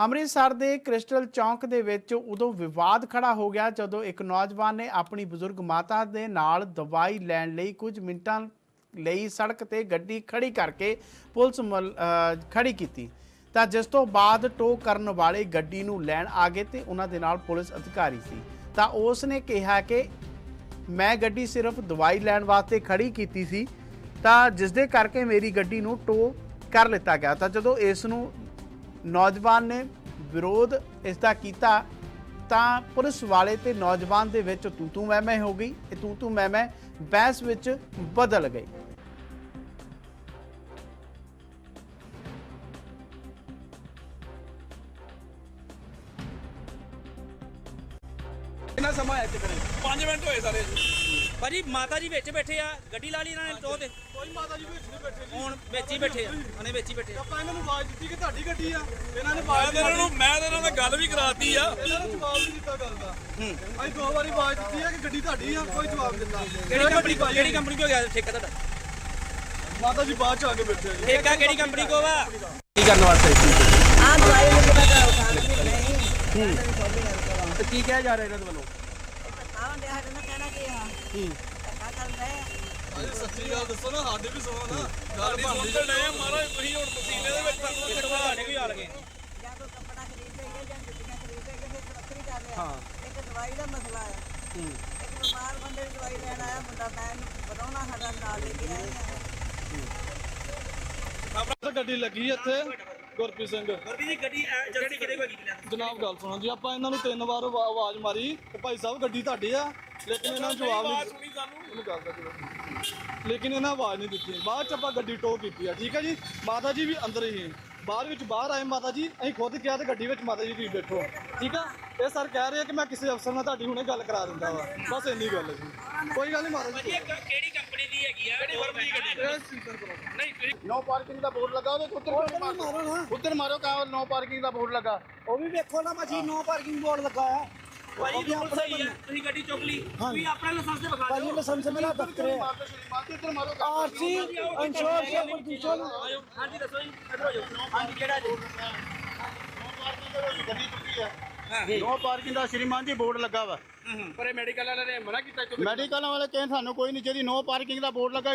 ਅੰਮ੍ਰਿਤਸਰ ਦੇ ਕ੍ਰਿਸਟਲ ਚੌਂਕ ਦੇ ਵਿੱਚ ਉਦੋਂ ਵਿਵਾਦ ਖੜਾ ਹੋ ਗਿਆ ਜਦੋਂ ਇੱਕ ਨੌਜਵਾਨ ਨੇ ਆਪਣੀ ਬਜ਼ੁਰਗ ਮਾਤਾ ਦੇ ਨਾਲ ਦਵਾਈ ਲੈਣ ਲਈ ਕੁਝ ਮਿੰਟਾਂ ਲਈ ਸੜਕ ਤੇ ਗੱਡੀ ਖੜੀ ਕਰਕੇ ਪੁਲਿਸ ਮਲ- ਅਹ ਖੜੀ ਕੀਤੀ। ਤਾਂ ਜਿਸ ਤੋਂ ਬਾਅਦ ਟੋ ਕਰਨ ਵਾਲੇ ਗੱਡੀ ਨੂੰ ਲੈਣ ਆ ਗਏ ਤੇ ਉਹਨਾਂ ਦੇ ਨਾਲ ਪੁਲਿਸ ਅਧਿਕਾਰੀ ਸੀ। ਤਾਂ ਉਸ ਨੇ ਕਿਹਾ ਕਿ ਮੈਂ ਗੱਡੀ ਸਿਰਫ ਦਵਾਈ ਲੈਣ ਵਾਸਤੇ ਖੜੀ ਕੀਤੀ ਸੀ। ਤਾਂ ਜਿਸ ਦੇ ਕਰਕੇ ਮੇਰੀ ਗੱਡੀ ਨੂੰ ਟੋ ਕਰ ਲਿੱਤਾ ਗਿਆ। ਤਾਂ ਜਦੋਂ ਇਸ ਨੂੰ ਨੌਜਵਾਨ ਨੇ ਵਿਰੋਧ ਇਸ ਦਾ ਕੀਤਾ, ਤਾਂ ਪੁਲਿਸ ਵਾਲੇ ਤੇ ਨੌਜਵਾਨ ਦੇ ਵਿੱਚ ਤੂਤੂ ਤੂੰ ਹੋ ਗਈ। ਇਹ ਤੂਤੂ ਤੂੰ ਬਹਿਸ ਵਿੱਚ ਬਦਲ ਗਈ ਕਿੰਨਾ ਸਮਾਂ ਆਇਆ ਇੱਥੇ 5 ਮਿੰਟ ਹੋਏ ਸਾਰੇ ਭਾਜੀ ਮਾਤਾ ਜੀ ਵਿੱਚ ਬੈਠੇ ਆ ਗੱਡੀ ਲਾ ਲਈ ਇਹਨਾਂ ਨੇ ਟੋ ਦੇ ਕੋਈ ਮਾਤਾ ਜੀ ਵਿੱਚ ਨਹੀਂ ਬੈਠੇ ਹੁਣ ਵਿੱਚ ਹੀ ਬੈਠੇ ਆ ਉਹਨੇ ਵਿੱਚ ਹੀ ਬੈਠੇ ਆ। ਆਪਾਂ ਇਹਨਾਂ ਨੂੰ ਆਵਾਜ਼ ਦਿੱਤੀ ਕਿ ਤੁਹਾਡੀ ਗੱਡੀ ਆ ਇਹਨਾਂ ਨੇ ਆਵਾਜ਼ ਦਿੱਤੀ ਨੂੰ ਮੈਂ ਇਹਨਾਂ ਨਾਲ ਗੱਲ ਵੀ ਕਰਾਤੀ ਆ। ਇਹਨਾਂ ਨੂੰ ਜਵਾਬ ਨਹੀਂ ਦਿੱਤਾ ਗੱਲ ਦਾ। ਅਸੀਂ ਦੋ ਵਾਰੀ ਆਵਾਜ਼ ਦਿੱਤੀ ਆ ਕਿ ਗੱਡੀ ਤੁਹਾਡੀ ਆ ਕੋਈ ਜਵਾਬ ਦਿੱਤਾ। ਕਿਹੜੀ ਕੰਪਨੀ ਕਿਹੜੀ ਕੰਪਨੀ ਕੋ ਗਿਆ ਠੇਕਾ ਤੁਹਾਡਾ? ਮਾਤਾ ਜੀ ਬਾਅਦ ਚ ਆ ਕੇ ਬੈਠੇ ਆ ਠੇਕਾ ਕਿਹੜੀ ਕੰਪਨੀ ਕੋ ਵਾ ਕੀ ਕਰਨ ਵਾਸਤੇ ਆ ਦਵਾਈ ਲਿਖਵਾ ਦਾ ਨਹੀਂ ਕੀ ਕਿਹਾ ਜਾ ਰਿਹਾ ਇਹਨਾਂ ਦੇ ਵੱਲੋਂ? ਆਹ ਦੇ ਹੱਥ ਨਾਲ ਕਹਿਣਾ ਕੀ ਆ ਹੂੰ। ਧੱਕਾ ਚੱਲ ਰਿਹਾ ਆ। ਸੱਚੀ ਗੱਲ ਦੱਸੋ ਨਾ ਸਾਡੇ ਵੀ ਸੁਣੋ ਨਾ। ਗੱਲ ਬਣਦੀ ਤੇ ਨਹੀਂ ਮਹਾਰਾਜ ਤੁਸੀਂ ਹੁਣ ਪਸੀਨੇ ਦੇ ਵਿੱਚ ਤੁਹਾਨੂੰ ਚੱਕਰ ਸਾਡੇ ਵੀ ਆ ਲਗੇ ਜਾਂ ਕੋਈ ਕੱਪੜਾ ਖਰੀਦ ਲਈਏ ਜਾਂ ਜੁੱਤੀਆਂ ਖਰੀਦ ਲਈਏ ਫਿਰ ਵੱਖਰੀ ਗੱਲ ਆ ਹਾਂ। ਇੱਕ ਦਵਾਈ ਦਾ ਮਸਲਾ ਆ ਹੂੰ। ਇੱਕ ਬਿਮਾਰ ਬੰਦੇ ਨੂੰ ਦਵਾਈ ਲੈਣ ਆਇਆ ਮੁੰਡਾ ਮੈਂ ਇਹਨੂੰ ਵਧਾਉਣਾ ਸਾਡਾ ਨਾਲ ਲੈ ਕੇ ਆਏ ਆ ਆਪਣਾ ਤਾਂ ਗੱਡੀ ਲੱਗੀ ਇੱਥੇ। ਗੁਰਪ੍ਰੀਤ ਸਿੰਘ। ਵਰਦੀ ਜੀ ਗੱਡੀ ਜਲਦੀ ਕਿਹਦੇ ਕੋ ਕੀਤੀ ਜਨਾਬ ਗੱਲ ਸੁਣੋ ਜੀ ਆਪਾਂ ਇਹਨਾਂ ਨੂੰ ਤਿੰਨ ਵਾਰ ਆਵਾ- ਆਵਾਜ਼ ਮਾਰੀ। ਕਿ ਭਾਈ ਸਾਹਿਬ ਗੱਡੀ ਤੁਹਾਡੀ ਆ ਲੇਕਿਨ ਇਹਨਾਂ ਨੇ ਜਵਾਬ ਨਹੀਂ ਸੁਣੀ ਸਾਨੂੰ। ਉਹਨੂੰ ਗੱਲ ਦਾ ਜਵਾਬ ਲੇਕਿਨ ਇਹਨਾਂ ਆਵਾਜ਼ ਨਹੀਂ ਦਿੱਤੀ। ਬਾਅਦ ਚ ਆਪਾਂ ਗੱਡੀ ਟੋ ਕੀਤੀ ਆ ਠੀਕ ਹੈ ਜੀ? ਮਾਤਾ ਜੀ ਵੀ ਅੰਦਰ ਹੀ ਬਾਹਰ ਵਿੱਚ ਬਾਹਰ ਆਏ ਮਾਤਾ ਜੀ ਅਸੀਂ ਖੁਦ ਕਿਹਾ ਤੇ ਗੱਡੀ ਵਿੱਚ ਮਾਤਾ ਜੀ ਤੁਸੀਂ ਬੈਠੋ। ਠੀਕ ਆ? ਇਹ ਸਰ ਕਹਿ ਰਹੇ ਆ ਕਿ ਮੈਂ ਕਿਸੇ ਅਫਸਰ ਨਾਲ ਤੁਹਾਡੀ ਹੁਣੇ ਗੱਲ ਕਰਾ ਦਿੰਦਾ ਵਾ। ਬਸ ਇੰਨੀ ਗੱਲ ਹੈ ਜੀ। ਕੋਈ ਗੱਲ ਨਹੀਂ ਮਾਤਾ ਜੀ। ਕਿਹੜੀ ਕੰਪਨੀ ਕਿਹੜੀ ਨੋ ਪਾਰਕਿੰਗ ਦਾ ਬੋਰਡ ਲੱਗਾ ਉਹਦੇ ਉੱਤੇ ਉੱਧਰ ਮਾਰੋ ਉੱਧਰ ਮਾਰੋ ਕਾ ਨੋ ਪਾਰਕਿੰਗ ਦਾ ਬੋਰਡ ਲੱਗਾ। ਉਹ ਵੀ ਵੇਖੋ ਨਾ ਭਾਜੀ ਨੋ ਪਾਰਕਿੰਗ ਬੋਰਡ ਲੱਗਾ ਹੈ। ਭਾਜੀ ਰੂਲ ਸਹੀ ਆ। ਤੁਸੀਂ ਗੱਡੀ ਚੁੱਕ ਲਈ ਤੁਸੀਂ ਆਪਣਾ ਲਾਇਸੈਂਸ ਤੇ ਵਿਖਾ ਭਾਜੀ ਦਿਓ। ਲਾਇਸੈਂਸ ਮੇਰਾ ਦਫ਼ਤਰ ਹੈ। ਮਾਰੋ ਸ਼੍ਰੀਮਾਨ ਜੀ ਉੱਧਰ ਮਾਰੋ ਆਰਸੀ ਇੰਸ਼ੋਰੈਂਸ ਤੇ ਪ੍ਰਦੂਸ਼ਣ ਆਇਓ ਹਾਂਜੀ ਦੱਸੋ ਜੀ ਇੱਧਰ ਹੋ ਜਾਓ। ਹਾਂਜੀ ਕਿਹੜਾ ਜੀ? ਗੱਡੀ ਚੁੱਕੀ ਆ ਨੋ ਪਾਰਕਿੰਗ ਦਾ ਸ਼੍ਰੀਮਾਨ ਜੀ ਬੋਰਡ ਲੱਗਾ ਵਾ। ਪਰ ਇਹ ਮੈਡੀਕਲ ਵਾਲਿਆਂ ਨੇ ਮਨਾ ਕੀਤਾ ਮੈਡੀਕਲ ਵਾਲੇ ਕਹਿੰਦੇ ਸਾਨੂੰ ਕੋਈ ਨਹੀਂ ਜਿਹਦੀ ਨੋ ਪਾਰਕਿੰਗ ਦਾ ਬੋਰਡ ਲੱਗਾ